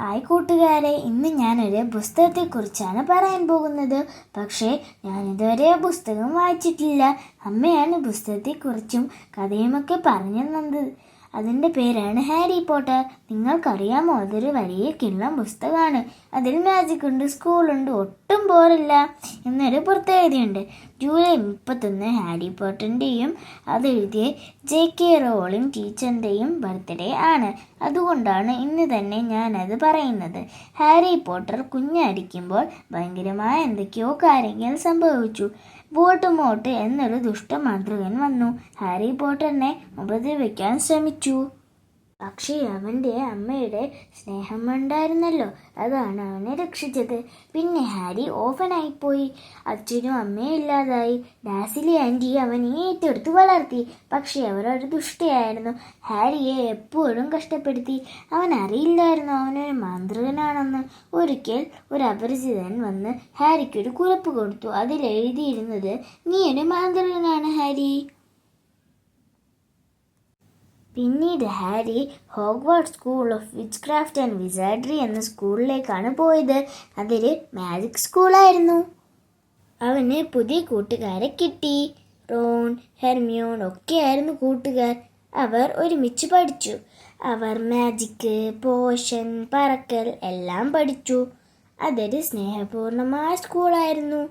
Hi കൂട്ടുകാരെ ഇന്ന് ഞാനൊരു പുസ്തകത്തെക്കുറിച്ചാണ് പറയാൻ പോകുന്നത്. പക്ഷേ ഞാനിതുവരെ പുസ്തകം വായിച്ചിട്ടില്ല. അമ്മയാണ് പുസ്തകത്തെക്കുറിച്ചും കഥയുമൊക്കെ പറഞ്ഞു തന്നത്. അതിന്റെ പേരാണ് ഹാരി പോട്ടർ. നിങ്ങൾക്കറിയാമോ അതൊരു വലിയ കിണ്ണം പുസ്തകമാണ്. അതിൽ മാജിക് ഉണ്ട് സ്കൂളുണ്ട് ഒട്ടും ബോറില്ല എന്നൊരു പുറത്തെഴുതിയുണ്ട് ജൂലൈ മുപ്പത്തൊന്ന് ഹാരി പോട്ടറിന്റെയും അതെഴുതിയ ജെ കെ റോളിംഗ് ടീച്ചറിന്റെയും ബർത്ത്ഡേ ആണ്. അതുകൊണ്ടാണ് ഇന്ന് തന്നെ ഞാനത് പറയുന്നത്. ഹാരി പോട്ടർ കുഞ്ഞായിരിക്കുമ്പോൾ ഭയങ്കരമായ എന്തൊക്കെയോ കാര്യങ്ങൾ സംഭവിച്ചു. വോൾട്ടുമോട്ട് എന്നൊരു ദുഷ്ടമാന്ത്രികൻ വന്നു. ഹാരി പോട്ടറിനെ ഉപദ്രവിക്കാൻ ശ്രമിച്ചു. പക്ഷേ അവന്റെ അമ്മയുടെ സ്നേഹം ഉണ്ടായിരുന്നല്ലോ. അതാണ് അവനെ രക്ഷിച്ചത്. പിന്നെ ഹാരി ഓഫനായിപ്പോയി. അച്ഛനും അമ്മയും ഇല്ലാതായി. ഡാസിലി ആന്റി അവനെ ഏറ്റെടുത്ത് വളർത്തി. പക്ഷേ അവരൊരു ദുഷ്ടയായിരുന്നു. ഹാരിയെ എപ്പോഴും കഷ്ടപ്പെടുത്തി. അവൻ അറിയില്ലായിരുന്നു അവനൊരു മാന്ത്രികനാണെന്ന്. ഒരിക്കൽ ഒരു അപരിചിതൻ വന്ന് ഹാരിക്കൊരു കുറിപ്പ് കൊടുത്തു. അതിലെഴുതിയിരുന്നത് നീ ഒരു മാന്ത്രികനാണ് ഹാരി. പിന്നീട് Harry Hogwarts school of witchcraft and wizardry എന്ന സ്കൂളിലേക്കാണ് പോയത്. അതൊരു മാജിക് സ്കൂളായിരുന്നു. അവന് പുതിയ കൂട്ടുകാരെ കിട്ടി. റോൺ ഹെർമിയോൺ ഒക്കെയായിരുന്നു കൂട്ടുകാർ. അവർ ഒരുമിച്ച് പഠിച്ചു. അവർ മാജിക്ക് പോഷൻ പറക്കൽ എല്ലാം പഠിച്ചു. അതൊരു സ്നേഹപൂർണമായ സ്കൂളായിരുന്നു.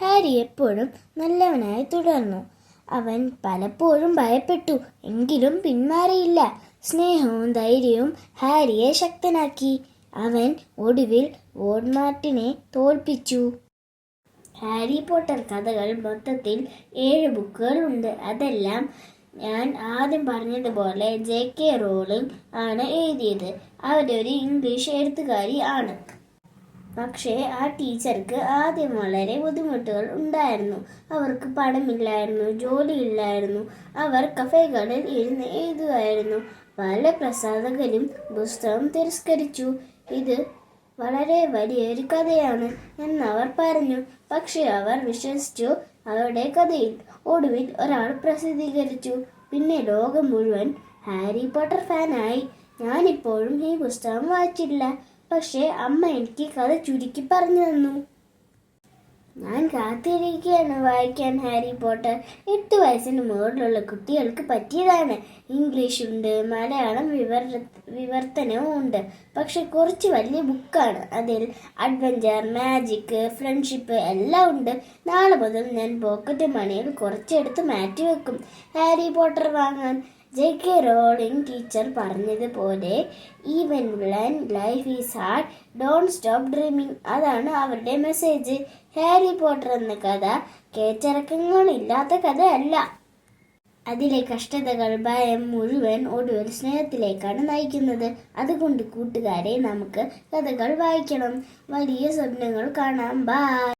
ഹാരി എപ്പോഴും നല്ലവനായി തുടർന്നു. അവൻ പലപ്പോഴും ഭയപ്പെട്ടു. എങ്കിലും പിന്മാറിയില്ല. സ്നേഹവും ധൈര്യവും ഹാരിയെ ശക്തനാക്കി. അവൻ ഒടുവിൽ വോഡ്മാർട്ടിനെ തോൽപ്പിച്ചു. ഹാരി പോട്ടർ കഥകൾ മൊത്തത്തിൽ ഏഴ് ബുക്കുകളുണ്ട്. അതെല്ലാം ഞാൻ ആദ്യം പറഞ്ഞതുപോലെ ജെ കെ റോളിംഗ് ആണ് എഴുതിയത്. അവരൊരു ഇംഗ്ലീഷ് എഴുത്തുകാരി ആണ്. പക്ഷേ ആ ടീച്ചർക്ക് ആദ്യം വളരെ ബുദ്ധിമുട്ടുകൾ ഉണ്ടായിരുന്നു. അവർക്ക് പണമില്ലായിരുന്നു ജോലിയില്ലായിരുന്നു. അവർ കഫേകളിൽ ഇരുന്ന് എഴുതുമായിരുന്നു പല പ്രസാധകരും പുസ്തകം തിരസ്കരിച്ചു. ഇത് വളരെ വലിയൊരു കഥയാണ് എന്നവർ പറഞ്ഞു. പക്ഷേ അവർ വിശ്വസിച്ചു അവരുടെ കഥയിൽ ഒടുവിൽ ഒരാൾ പ്രസിദ്ധീകരിച്ചു. പിന്നെ ലോകം മുഴുവൻ ഹാരി പോട്ടർ ഫാനായി. ഞാനിപ്പോഴും ഈ പുസ്തകം വായിച്ചില്ല പക്ഷേ അമ്മ എനിക്ക് കഥ ചുരുക്കി പറഞ്ഞു തന്നു. ഞാൻ കാത്തിരിക്കുകയാണ് വായിക്കാൻ ഹാരി പോട്ടർ. എട്ട് വയസ്സിന് മുകളിലുള്ള കുട്ടികൾക്ക് പറ്റിയതാണ്. ഇംഗ്ലീഷ് ഉണ്ട് മലയാളം വിവർ വിവർത്തനവും ഉണ്ട്. പക്ഷെ കുറച്ച് വലിയ ബുക്കാണ്. അതിൽ അഡ്വഞ്ചർ മാജിക് ഫ്രണ്ട്ഷിപ്പ് എല്ലാം ഉണ്ട്. നാളെ മുതൽ ഞാൻ പോക്കറ്റ് മണിയിൽ കുറച്ചെടുത്ത് മാറ്റി വെക്കും ഹാരി പോട്ടർ വാങ്ങാൻ ജെ കെ റോളിംഗ് ടീച്ചർ പറഞ്ഞതുപോലെ even when life is hard don't stop dreaming അതാണ് അവരുടെ മെസ്സേജ് ഹാരി പോട്ടർ എന്ന കഥ കേച്ചിറക്കങ്ങളില്ലാത്ത കഥയല്ല. അതിലെ കഷ്ടതകൾ ഭയം മുഴുവൻ ഒടുവിൽ സ്നേഹത്തിലേക്കാണ് നയിക്കുന്നത്. അതുകൊണ്ട് കൂട്ടുകാരെ നമുക്ക് കഥകൾ വായിക്കണം. വലിയ സ്വപ്നങ്ങൾ കാണാം. ബൈ